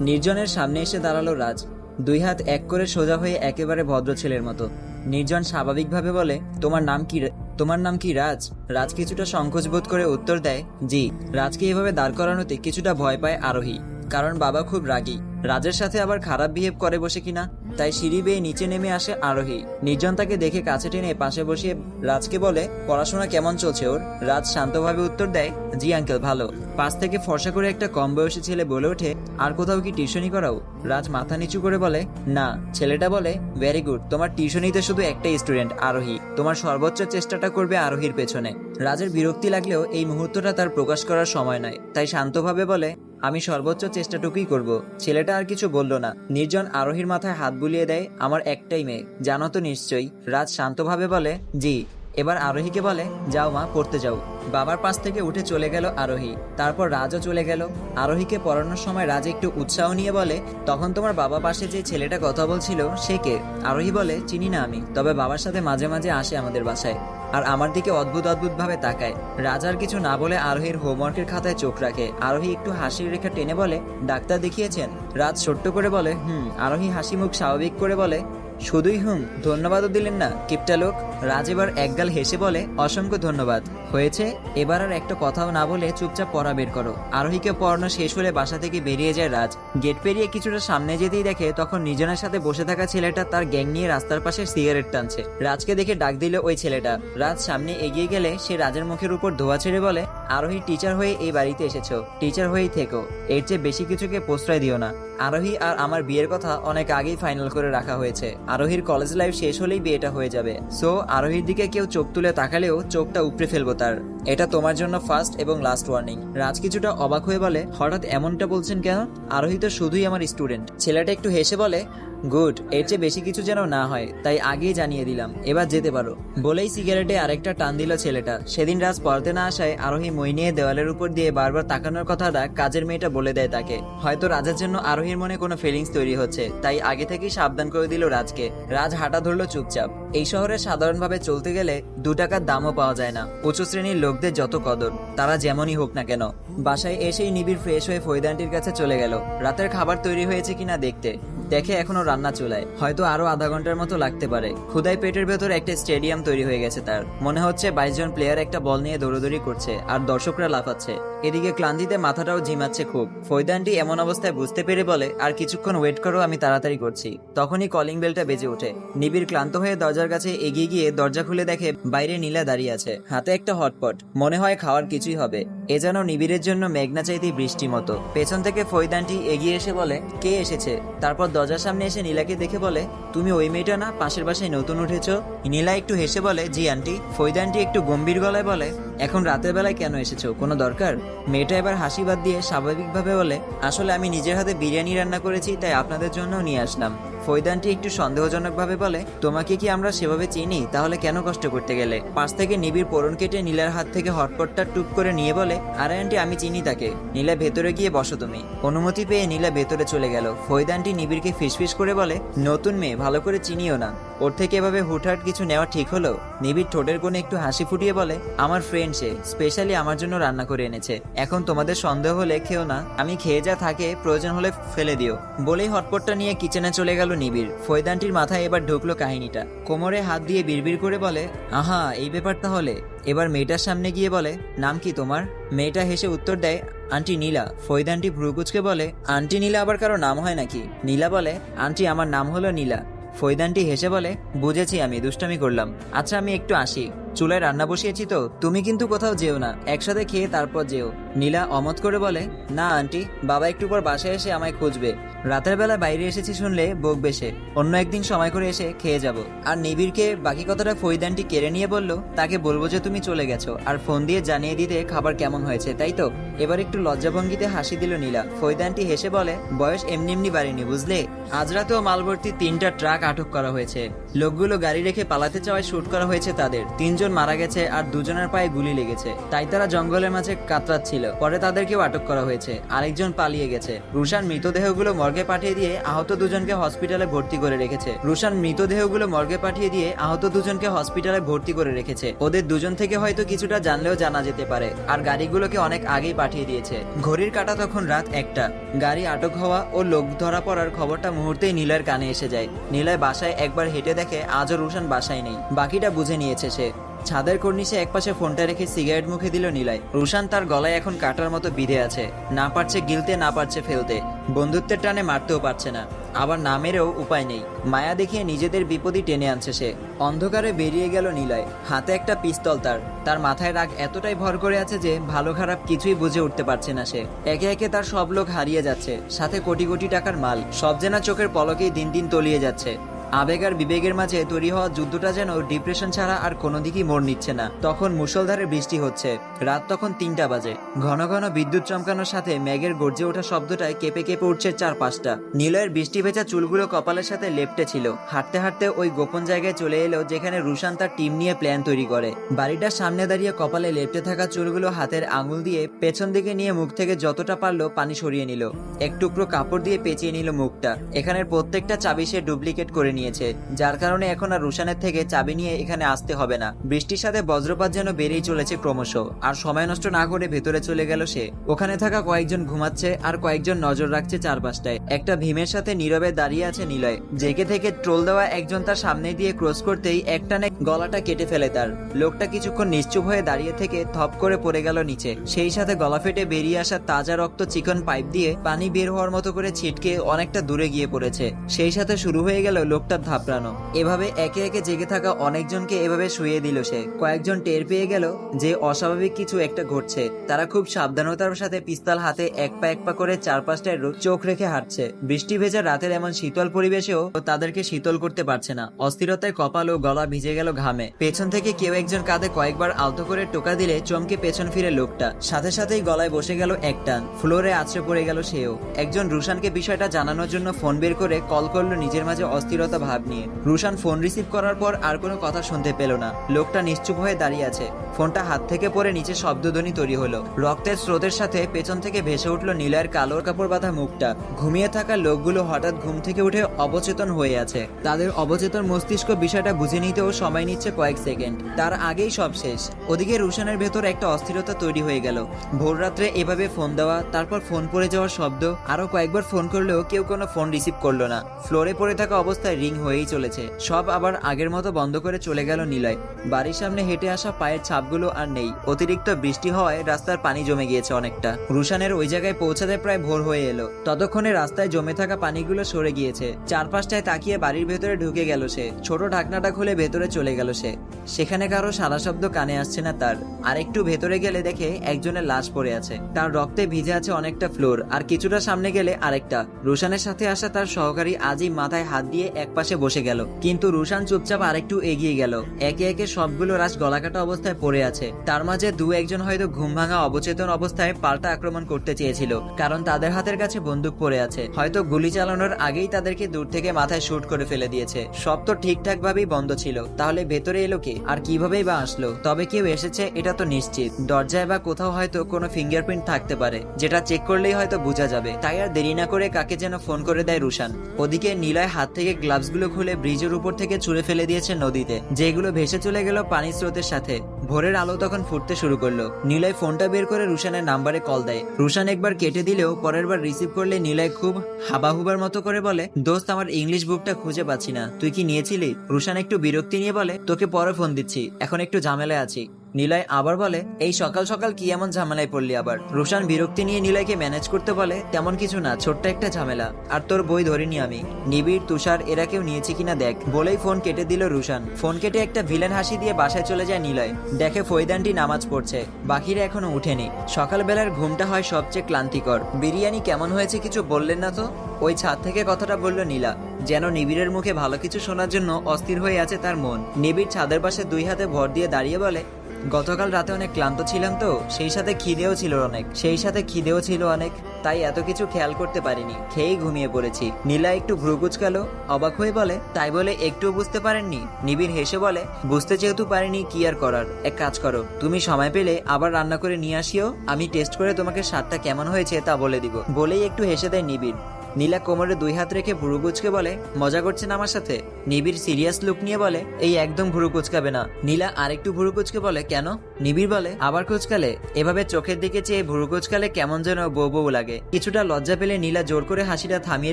নির্জনের সামনে এসে দাঁড়াল রাজ। দুই হাত এক করে সোজা হয়ে একেবারে ভদ্র ছেলের মতো। নির্জন স্বাভাবিকভাবে বলে, তোমার নাম কি তোমার নাম কি রাজ? রাজ কিছুটা সংকোচ বোধ করে উত্তর দেয়, জি, রাজকে এভাবে দাঁড় করানোতে কিছুটা ভয় পায় আরোহী। কারণ বাবা খুব রাগী। রাজের সাথে আবার খারাপ বিহেভ করে বসে কিনা? তাই সিঁড়ি বেয়ে নিচে নেমে আসে আরোহী। নির্জন তাকে দেখে কাছে টেনে পাশে বসিয়ে রাজকে বলে, পড়াশোনা কেমন চলছে ওর? রাজ শান্তভাবে উত্তর দেয়, জি, আঙ্কেল, ভালো। পাশ থেকে ফর্সা করে একটা কম বয়সী ছেলে বলে ওঠে, আর কোথাও কি টিউশনি করাও? রাজ মাথা নিচু করে বলে, না। ছেলেটা বলে, ভেরি গুড, তোমার টিউশনিতে শুধু একটাই স্টুডেন্ট, আরোহী। তোমার সর্বোচ্চ চেষ্টাটা করবে আরোহীর পেছনে। রাজের বিরক্তি লাগলেও এই মুহূর্তটা তার প্রকাশ করার সময় নয়, তাই শান্তভাবে বলে আমি সর্বোচ্চ চেষ্টাটুকুই করব। ছেলেটা আর কিছু বলল না। নির্জন আরোহীর মাথায় হাত বুলিয়ে দেয় আমার একটাই মেয়ে। জানো তো নিশ্চয়ই? রাজ শান্তভাবে বলে, জি। এবার আরোহীকে বলে, যাও মা, পড়তে যাও। বাবার পাশ থেকে উঠে চলে গেল আরোহী। তারপর রাজও চলে গেল। আরোহীকে পড়ানোর সময় রাজ একটু উৎসাহ নিয়ে বলে, তখন তোমার বাবা পাশে যে ছেলেটা কথা বলছিল, সে কে? আরোহী বলে, চিনি না আমি, তবে বাবার সাথে মাঝে মাঝে আসে আমাদের বাসায়, আর আমার দিকে অদ্ভুত অদ্ভুত ভাবে তাকায় রাজার কিছু না বলে আরোহীর হোমওয়ার্কের খাতায় চোখ রাখে। আরোহী একটু হাসির রেখা টেনে বলে, ডাক্তার দেখিয়েছেন? রাজ ছোট্ট করে বলে, হুম। আরোহী হাসি মুখ স্বাভাবিক করে বলে, শুধুই হুম, ধন্যবাদও দিলেন না, কিপটা লোক। রাজ এবার একগাল হেসে বলে, অসংখ্য ধন্যবাদ। হয়েছে, এবার আর একটা কথাও না বলে চুপচাপ পড়া বের করো। আরোহীকে পড়ানো শেষ হলে বাসা থেকে বেরিয়ে যায় রাজ। গেট পেরিয়ে কিছুটা সামনে যেতেই দেখে তখন নিজনের সাথে বসে থাকা ছেলেটা তার গ্যাং নিয়ে রাস্তার পাশে সিগারেট টানছে। রাজকে দেখে ডাক দিল ওই ছেলেটা। রাজ সামনে এগিয়ে গেলে সে রাজের মুখের উপর ধোয়া ছেড়ে বলে, আরোহী টিচার হয়ে এই বাড়িতে এসেছ। টিচার হয়েই থেকো। এর চেয়ে বেশি কিছুকে প্রশ্রয় দিও না। আরোহী আর আমার বিয়ের কথা অনেক আগেই ফাইনাল করে রাখা হয়েছে। আরোহীর কলেজ লাইফ শেষ হলেই বিয়েটা হয়ে যাবে। সো আরোহীর দিকে কেউ চোখ তুলে তাকালেও চোখটা উপড়ে ফেলব তার। এটা তোমার জন্য ফার্স্ট এবং লাস্ট ওয়ার্নিং রাজ কিছুটা অবাক হয়ে বলে, হঠাৎ এমনটা বলছেন কেন? আরোহী তো শুধুই আমার স্টুডেন্ট ছেলেটা একটু হেসে বলে গুড, এর চেয়ে বেশি কিছু যেন না হয়, তাই আগেই জানিয়ে দিলাম, এবার যেতে পারো। বলেই সিগারেটে আরেকটা টান দিল ছেলেটা। সেদিন রাজ পড়তে না আসায় আরোহী মই নিয়ে দেওয়ালের উপর দিয়ে বারবার তাকানোর কথাটা কাজের মেয়েটা বলে দেয় তাকে। হয়তো রাজার জন্য আরোহীর মনে কোনো ফিলিংস তৈরি হচ্ছে, তাই আগে থেকেই সাবধান করে দিল রাজকে। রাজ হাঁটা ধরলো চুপচাপ। এই শহরে সাধারণভাবে চলতে গেলে দু টাকার দামও পাওয়া যায় না। উঁচু শ্রেণির লোকদের যত কদর, তারা যেমনই হোক না কেন। বাসায় এসেই নিবিড় ফ্রেশ হয়ে ফৈদানটির কাছে চলে গেল। রাতের খাবার তৈরি হয়েছে কিনা দেখতে। দেখে এখনও রান্না চুলায়। হয়তো আরও আধা ঘণ্টার মতো লাগতে পারে। ক্ষুদাই পেটের ভেতর একটা স্টেডিয়াম তৈরি হয়ে গেছে তার। মনে হচ্ছে বাইশ জন প্লেয়ার একটা বল নিয়ে দৌড়দৌড়ি করছে আর দর্শকরা লাফাচ্ছে। এদিকে ক্লান্তিতে মাথাটাও ঝিমাচ্ছে খুব। ফৈদানটি এমন অবস্থায় বুঝতে পেরে বলে, আর কিছুক্ষণ ওয়েট করো, আমি তাড়াতাড়ি করছি। তখনই কলিং বেলটা বেজে ওঠে। নিবিড় ক্লান্ত হয়ে দরজার কাছে এগিয়ে গিয়ে দরজা খুলে দেখে বাইরে নীলা দাঁড়িয়ে আছে। হাতে একটা হটপট মনে হয় খাওয়ার কিছুই হবে। এ যেন নিবিড়ের জন্য মেঘনা চাইতেই বৃষ্টি মতো। পেছন থেকে ফৈদানটি এগিয়ে এসে বলে, কে এসেছে? তারপর দরজার সামনে এসে নীলাকে দেখে বলে, তুমি ওই মেয়েটা না, পাশের বাসায় নতুন উঠেছ? নীলা একটু হেসে বলে, জি, আন্টি। ফৈদানটি একটু গম্ভীর গলায় বলে এখন রাতের বেলায় কেন এসেছ? কোনো দরকার? মেয়েটা এবার হাসি বাদ দিয়ে স্বাভাবিকভাবে বলে, আসলে আমি নিজের হাতে বিরিয়ানি রান্না করেছি, তাই আপনাদের জন্য নিয়ে আসলাম। ফৈদানটি একটু সন্দেহজনকভাবে বলে, তোমাকে কি আমরা সেভাবে চিনি? তাহলে কেন কষ্ট করতে গেলে? পাশ থেকে নিবিড় পোড়ন কেটে নীলার হাত থেকে হটপটটা টুপ করে নিয়ে বলে, আরে আন্টি, আমি চিনি তাকে। নীলা ভেতরে গিয়ে বসো তুমি। অনুমতি পেয়ে নীলা ভেতরে চলে গেল। ফৈদানটি নিবিড়কে ফিসফিস করে বলে, নতুন মেয়ে, ভালো করে চিনিও না। ওর থেকে এভাবে হুটহাট কিছু নেওয়া ঠিক হলো? নিবিড় ঠোঁটের কোণে একটু হাসি ফুটিয়ে বলে, আমার ফ্রেন্ড সে স্পেশালি আমার জন্য রান্না করে এনেছে। এখন তোমাদের সন্দেহ হলে খেও না। আমি খেয়ে যা থাকে, প্রয়োজন হলে ফেলে দিও। বলেই হটপটটা নিয়ে কিচেনে চলে গেল নিবিড়। ফৈদানটির মাথায় এবার ঢুকলো কাহিনীটা। কোমরে হাত দিয়ে বিড়বিড় করে বলে, আহা, এই ব্যাপার তাহলে? এবার মেয়েটার সামনে গিয়ে বলে, নাম কি তোমার? মেয়েটা হেসে উত্তর দেয়, আন্টি নীলা। ফৈদানটি ভ্রুকুচকে বলে, আন্টি নীলা আবার কারও নাম হয় নাকি? নীলা বলে, আন্টি, আমার নাম হলো নীলা। ফৈদানটি হেসে বলে, বুঝেছি আমি, দুষ্টামি করলাম। আচ্ছা আমি একটু আসি। চুলায় রান্না বসিয়েছি তো, তুমি কিন্তু কোথাও যেও না, একসাথে খেয়ে তারপর যেও। নীলা অমত করে বলে, না, আন্টি, বাবা একটু পর বাসায় এসে আমায় খুঁজবে। রাতের বেলা বাইরে এসেছি শুনলে বকবে সে অন্য একদিন সময় করে এসে খেয়ে যাব। আর নিবিড়কে বাকি কথাটা ফৈদানটি কেড়ে নিয়ে বলল, তাকে বলব যে তুমি চলে গেছো, আর ফোন দিয়ে জানিয়ে দিতে খাবার কেমন হয়েছে, তাই তো? এবার একটু লজ্জাভঙ্গিতে হাসি দিল নীলা। ফৈদানটি হেসে বলে, বয়স এমনি এমনি বাড়েনি, বুঝলে? আজ রাতেও মালভর্তি তিনটা ট্রাক আটক করা হয়েছে। লোকগুলো গাড়ি রেখে পালাতে চাওয়ায় শুট করা হয়েছে তাদের। তিনজন মারা গেছে আর দুজনের পায়ে গুলি লেগেছে। তাই তারা জঙ্গলের মাঝে কাতরাচ্ছিল। পরে তাদেরকেও আটক করা হয়েছে। আরেকজন পালিয়ে গেছে। রুশান মৃতদেহগুলো মর্গে পাঠিয়ে দিয়ে আহত দুজনকে হসপিটালে ভর্তি করে রেখেছে। রুশান মৃতদেহগুলো মর্গে পাঠিয়ে দিয়ে আহত দুজনকে হসপিটালে ভর্তি করে রেখেছে। ওদের দুজন থেকে হয়তো কিছুটা জানলেও জানা যেতে পারে। আর গাড়িগুলোকে অনেক আগেই পাঠিয়ে দিয়েছে। ঘড়ির কাটা তখন রাত একটা। গাড়ি আটক হওয়া ও লোক ধরা পড়ার খবরটা মুহূর্তেই নীলয়ের কানে এসে যায়। নিলয় বাসায় একবার হেঁটে দেখে আজও রুশান বাসায় নেই। বাকিটা বুঝে নিয়েছে সে। ছাদের কর্নিশে একপাশে ফোনটা রেখে সিগারেট মুখে দিল নিলয়। রুশান তার গলায় এখন কাটার মতো বিধে আছে। না পারছে গিলতে, না পারছে ফেলতে। বন্ধুত্বের টানে মারতেও পারছে না। আবার না মেরেও উপায় নেই। মায়া দেখিয়ে নিজেদের বিপদই টেনে আনছে সে। অন্ধকারে বেরিয়ে গেল নিলয়। হাতে একটা পিস্তল তার। তার মাথায় রাগ এতটাই ভর করে আছে যে ভালো খারাপ কিছুই বুঝে উঠতে পারছে না সে। একে একে তার সব লোক হারিয়ে যাচ্ছে। সাথে কোটি কোটি টাকার মাল। সব যেনা চোখের পলকেই দিন দিন তলিয়ে যাচ্ছে। আবেগ আর বিবেকের মাঝে তৈরি হওয়া যুদ্ধটা যেন ডিপ্রেশন ছাড়া আর কোনো দিকই মোড় নিচ্ছে না। তখন মুষলধারে বৃষ্টি হচ্ছে। রাত তখন তিনটা বাজে। ঘন ঘন বিদ্যুৎ চমকানোর সাথে ম্যাগের গর্জে ওঠা শব্দটায় কেঁপে কেঁপে উঠছে চারপাশটা। নীলয়ের বৃষ্টি ভেজা চুলগুলো কপালের সাথে লেপটে ছিল। হাঁটতে হাঁটতে ওই গোপন জায়গায় চলে এলো যেখানে রুশান তার টিম নিয়ে প্ল্যান তৈরি করে। বাড়িটার সামনে দাঁড়িয়ে কপালে লেপটে থাকা চুলগুলো হাতের আঙুল দিয়ে পেছন দিকে নিয়ে মুখ থেকে যতটা পারল পানি সরিয়ে নিল। এক টুকরো কাপড় দিয়ে পেঁচিয়ে নিল মুখটা। এখানের প্রত্যেকটা চাবি সে ডুপ্লিকেট করে নিয়েছে, যার কারণে এখন আর রুশানের থেকে চাবি নিয়ে এখানে আসতে হবে না। বৃষ্টির সাথে বজ্রপাত যেন বেড়েই চলেছে ক্রমশ, আর সময় নষ্ট না করে ভেতরে চলে গেল সে। ওখানে থাকা কয়েকজন ঘুমাচ্ছে আর কয়েকজন নজর রাখছে চারপাশটায়। একটা ভীমের সাথে নীরবে দাঁড়িয়ে আছে নিলয়, জেগে থেকে ট্রোল দেওয়া একজন তার সামনে দিয়ে ক্রস করতেই একটানে গলাটা কেটে ফেলে তার। লোকটা কিছুক্ষণ নিশ্চুপ হয়ে দাঁড়িয়ে থেকে থপ করে পড়ে গেল নিচে। সেই সাথে গলা ফেটে বেরিয়ে আসা তাজা রক্ত চিকন পাইপ দিয়ে পানি বের হওয়ার মতো করে ছিটকে অনেকটা দূরে গিয়ে পড়েছে। সেই সাথে শুরু হয়ে গেল লোকটার ধাপড়ানো এভাবে একে একে জেগে থাকা অনেকজনকে এভাবে শুয়ে দিল সে। কয়েকজন টের পেয়ে গেল যে অস্বাভাবিক কিছু একটা ঘটছে। তারা খুব সাবধানতার সাথে পিস্তল হাতে এক পা এক পা করে চারপাশটায় রো- চোখ রেখে হাঁটছে। বৃষ্টি ভেজা রাতের এমন শীতল পরিবেশেও তাদেরকে শীতল করতে পারছে না। অস্থিরতায় কপাল ও গলা ভিজে গেল ঘামে। পেছন থেকে কেউ একজন কাঁধে কয়েকবার আলতো করে টোকা দিলে চমকে পেছন ফিরে লোকটা। সাথে সাথেই গলায় বসে গেল এক টান ফ্লোরে আছড়ে পড়ে গেল সেও। একজন রুশানকে বিষয়টা জানানোর জন্য ফোন বের করে কল করল নিজের মাঝে অস্থিরতা ভাব নিয়ে। রুশান ফোন রিসিভ করার পর আর কোনো কথা শুনতে পেল না। লোকটা নিশ্চুপ হয়ে দাঁড়িয়ে আছে। ফোনটা হাত থেকে পড়ে নিচে শব্দধ্বনি তৈরি হলো। রক্তের স্রোতের সাথে পেছন থেকে ভেসে উঠল নীলয়ের কালো কাপড় বাঁধা মুখটা। ঘুমিয়ে থাকা লোকগুলো হঠাৎ ঘুম থেকে উঠে অবচেতন হয়ে আছে। তাদের অবচেতন মস্তিষ্ক বিষয়টা বুঝে নিতেও সময় নিচ্ছে কয়েক সেকেন্ড। তার আগেই সব শেষ। ওদিকে রুশানের ভেতর একটা অস্থিরতা তৈরি হয়ে গেল। ভোর রাত্রে এভাবে ফোন দেওয়া, তারপর ফোন পড়ে যাওয়ার শব্দ, আরও কয়েকবার ফোন করলেও কেউ কোনো ফোন রিসিভ করল না। ফ্লোরে পড়ে থাকা অবস্থায় রিং হয়েই চলেছে। সব আবার আগের মতো বন্ধ করে চলে গেল নিলয়। বাড়ির সামনে হেঁটে আসা পায়ের ছাপগুলো আর নেই। অতিরিক্ত বৃষ্টি হওয়ায় রাস্তার পানি জমে গিয়েছে অনেকটা। রুশানের ওই জায়গায় পৌঁছাতে প্রায় ভোর হয়ে এলো। ততক্ষণে রাস্তায় জমে থাকা পানিগুলো সরে গিয়েছে। চারপাশটায় তাকিয়ে বাড়ির ভেতরে ঢুকে গেল সে। ছোট ঢাকনাটা খুলে ভেতরে চলে গেল সে। সেখানে কারও সারা শব্দ কানে আসছে না তার। আর একটু ভেতরে গেলে দেখে একজনের লাশ পড়ে আছে। তার রক্তে ভিজে আছে অনেকটা ফ্লোর। আর কিছুটা সামনে গেলে আরেকটা। রুশানের সাথে আসা তার সহকারী আজই মাথায় হাত দিয়ে একপাশে বসে গেল। কিন্তু রুশান চুপচাপ আরেকটু এগিয়ে গেল। একে একে সবগুলো রাশ গলাকাটা অবস্থায় পড়ে আছে। তার মাঝে দু একজন হয়তো ঘুম ভাঙা অবচেতন অবস্থায় পাল্টা আক্রমণ করতে চেয়েছিল। কারণ তাদের হাতের কাছে বন্দুক পড়ে আছে। হয়তো গুলি চালানোর আগেই তাদেরকে দূর থেকে মাথায় শুট করে ফেলে দিয়েছে। সব তো ঠিকঠাক ভাবেই বন্ধ ছিল। তাহলে ভেতরে এলো কে? আর কিভাবেই বা আসলো? তবে কেউ এসেছে, এটা তো নিশ্চিত। দরজায় বা কোথাও হয়তো কোনো ফিঙ্গারপ্রিন্ট থাকতে পারে। যেটা চেক করলেই হয়তো বোঝা যাবে। তাই আর দেরি না করে কাকে যেন ফোন করে দেয় রুশান। ওদিকে নিলয় হাত থেকে গ্লাভস গুলো খুলে ব্রিজের উপর থেকে ছুঁড়ে ফেলে দিয়েছে নদীতে, যেগুলো ভেসে চলে গেল পানির স্রোতের সাথে। ভোরের আলো তখন ফুটতে শুরু করল। নিলয় ফোনটা বের করে রুশানের নাম্বারে কল দেয়। রুশান একবার কেটে দিলেও পরের বার রিসিভ করলে নিলয় খুব হাবাহুবার মতো করে বলে, দোস্ত, আমার ইংলিশ বুকটা খুঁজে পাচ্ছি না। তুই কি নিয়েছিলি? রুশান একটু বিরক্তি নিয়ে বলে, তোকে পরে ফোন দিচ্ছি। এখন একটু ঝামেলায় আছি। নিলয় আবার বলে, এই সকাল সকাল কি এমন ঝামেলায় পড়লি আবার? রুশান বিরক্তি নিয়ে নিলয়কে ম্যানেজ করতে বলে, তেমন কিছু না, ছোট্ট একটা ঝামেলা। আর তোর বই ধরিনি আমি। নিবিড়, তুষার, এরা কেউ নিয়েছে কিনা দেখ। বলেই ফোন কেটে দিল রুশান। ফোন কেটে একটা ভিলেন হাসি দিয়ে বাসায় চলে যায় নিলয়। দেখে ফৈদানটি নামাজ পড়ছে। বাকিরা এখনও উঠেনি। সকালবেলার ঘুমটা হয় সবচেয়ে ক্লান্তিকর। বিরিয়ানি কেমন হয়েছে কিছু বললেন না তো? ওই ছাদ থেকে কথাটা বলল নীলা, যেন নিবিড়ের মুখে ভালো কিছু শোনার জন্য অস্থির হয়ে আছে তার মন। নিবিড় ছাদের পাশে দুই হাতে ভর দিয়ে দাঁড়িয়ে বলে গতকাল রাতে অনেক ক্লান্ত ছিলাম তো, সেই সাথে খিদেও ছিল অনেক। সেই সাথে খিদেও ছিল অনেক, তাই এত কিছু খেয়াল করতে পারিনি। খেয়েই ঘুমিয়ে পড়েছি। নীলা একটু ভ্রু কুচকালো, অবাক হয়ে বলে, তাই বলে একটুও বুঝতে পারেননি? নিবিড় হেসে বলে, বুঝতে যেহেতু পারিনি, কি আর করার? এক কাজ করো, তুমি সময় পেলে আবার রান্না করে নিয়ে আসিও, আমি টেস্ট করে তোমাকে স্বাদটা কেমন হয়েছে তা বলে দিব। বলেই একটু হেসে দেয় নিবিড়। নীলা কোমরে দুই হাত রেখে ভুরু বলে, মজা করছেন আমার সাথে? নিবিড় সিরিয়াস লুক নিয়ে বলে, এই একদম ভুরু কুচকাবে না। নীলা আরেকটু ভুরু কুচকে বলে, কেন? নিবিড় বলে, আবার কুচকালে? এভাবে চোখের দিকে চেয়ে ভুরু কুচকালে কেমন যেন বউ বউ লাগে। কিছুটা লজ্জা পেলে নীলা জোর করে হাসিটা থামিয়ে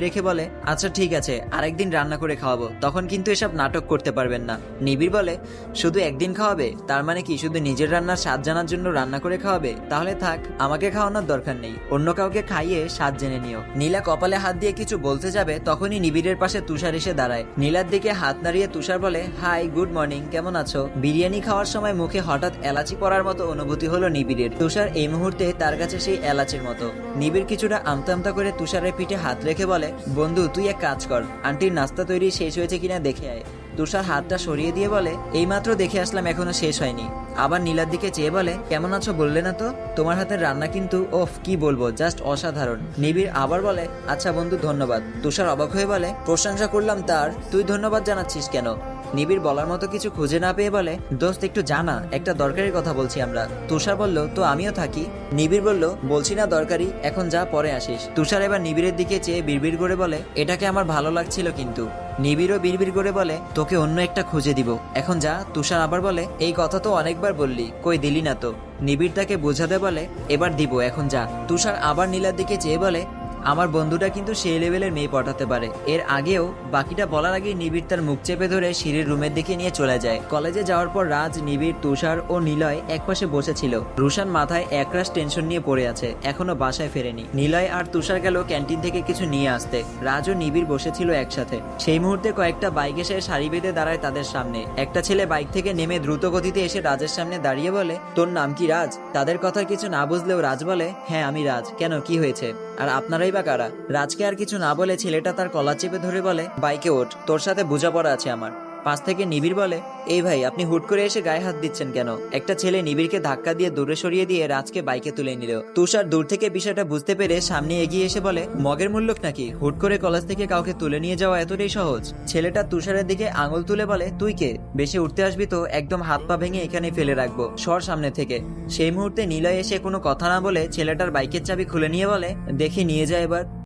রেখে বলে আচ্ছা ঠিক আছে, আরেকদিন রান্না করে খাওয়াবো। তখন কিন্তু এসব নাটক করতে পারবেন না। নিবিড় বলে, শুধু একদিন খাওয়াবে? তার মানে কি শুধু নিজের রান্নার স্বাদ জানার জন্য রান্না করে খাওয়াবে? তাহলে থাক, আমাকে খাওয়ানোর দরকার নেই। অন্য কাউকে খাইয়ে স্বাদ জেনে নিও। নীলা কপালে হাত দিয়ে কিছু বলতে যাবে, তখনই নিবিড়ের পাশে তুষার এসে দাঁড়ায়। নীলার দিকে হাত নাড়িয়ে তুষার বলে, হাই, গুড মর্নিং, কেমন আছো? বিরিয়ানি খাওয়ার সময় মুখে হঠাৎ এলাচি পড়ার মতো অনুভূতি হলো নিবিড়ের। তুষার এই মুহূর্তে তার কাছে সেই এলাচির মতো। নিবিড় কিছুটা আমতা আমতা করে তুষারের পিঠে হাত রেখে বলে, বন্ধু, তুই এক কাজ কর। আন্টির নাস্তা তৈরি শেষ হয়েছে কিনা দেখে আয়। তুষার হাতটা সরিয়ে দিয়ে বলে, এইমাত্র দেখে আসলাম এখনও শেষ হয়নি। আবার নীলার দিকে চেয়ে বলে, কেমন আছো বললে না তো? তোমার হাতের রান্না কিন্তু, ওফ, কি বলব, জাস্ট অসাধারণ। নিবিড় আবার বলে আচ্ছা বন্ধু, ধন্যবাদ। তুষার অবাক হয়ে বলে, প্রশংসা করলাম তার, তুই ধন্যবাদ জানাচ্ছিস কেন? নিবিড় বলার মতো কিছু খুঁজে না পেয়ে বলে, দোস্ত, একটু জানা, একটা দরকারি কথা বলছি আমরা। তুষার বলল, তো আমিও থাকি। নিবিড় বলল, বলছি না দরকারি, এখন যা পরে আসিস। তুষার এবার নিবিড়ের দিকে চেয়ে বিড়বিড় করে বলে, এটাকে আমার ভালো লাগছিল কিন্তু। নিবিড়ও বিড়বিড় করে বলে, তোকে অন্য একটা খুঁজে দিব। এখন যা, তুষার আবার বলে, এই কথা তো অনেকবার বললি, কই দিলি না তো? নিবিড় তাকে বোঝাতে বলে, এবার দিব, এখন যা। তুষার আবার নীলার দিকে চেয়ে বলে আমার বন্ধুটা কিন্তু সেই লেভেলের মেয়ে পটাতে পারে। এর আগেও বাকিটা বলার আগে নিবিড় তার মুখ চেপে ধরে সিঁড়ির রুমের দিকে নিয়ে চলে যায়। কলেজে যাওয়ার পর রাজ, নিবিড়, তুষার ও নিলয় একপাশে বসেছিল। রুশান মাথায় একরাশ টেনশন নিয়ে পড়ে আছে, এখনও বাসায় ফেরেনি। নিলয় আর তুষার গেল ক্যান্টিন থেকে কিছু নিয়ে আসতে। রাজ ও নিবিড় বসেছিল একসাথে। সেই মুহূর্তে কয়েকটা বাইক এসে সারি বেঁধে দাঁড়ায় তাদের সামনে। একটা ছেলে বাইক থেকে নেমে দ্রুত গতিতে এসে রাজের সামনে দাঁড়িয়ে বলে, তোর নাম কি রাজ? তাদের কথার কিছু না বুঝলেও রাজ বলে হ্যাঁ আমি রাজ। কেন? কি হয়েছে? আর আপনারাই বা কারা? রাজকে আর কিছু না বলে ছেলেটা তার কলা চেপে ধরে বলে, বাইকে ওঠ, তোর সাথে বোঝাপড়া আছে আমার। পাশ থেকে নিবিড় বলে, এই ভাই, আপনি হুট করে এসে গায়ে হাত দিচ্ছেন কেন? একটা ছেলে নিবিড়কে ধাক্কা দিয়ে দূরে সরিয়ে দিয়ে রাজকে বাইকে তুলে নিল। তুষার দূর থেকে বিষয়টা বুঝতে পেরে সামনে এগিয়ে এসে বলে, মগের মূল্যক নাকি? হুট করে কলেজ থেকে কাউকে তুলে নিয়ে যাওয়া এতটাই সহজ? ছেলেটা তুষারের দিকে আঙুল তুলে বলে, তুই কে? বেশি উঠতে আসবি তো, একদম হাত পা ভেঙে এখানে ফেলে রাখব, সর সামনে থেকে। সেই মুহূর্তে নিলয় এসে কোনো কথা না বলে ছেলেটার বাইকের চাবি খুলে নিয়ে বলে, দেখি নিয়ে যায় এবার।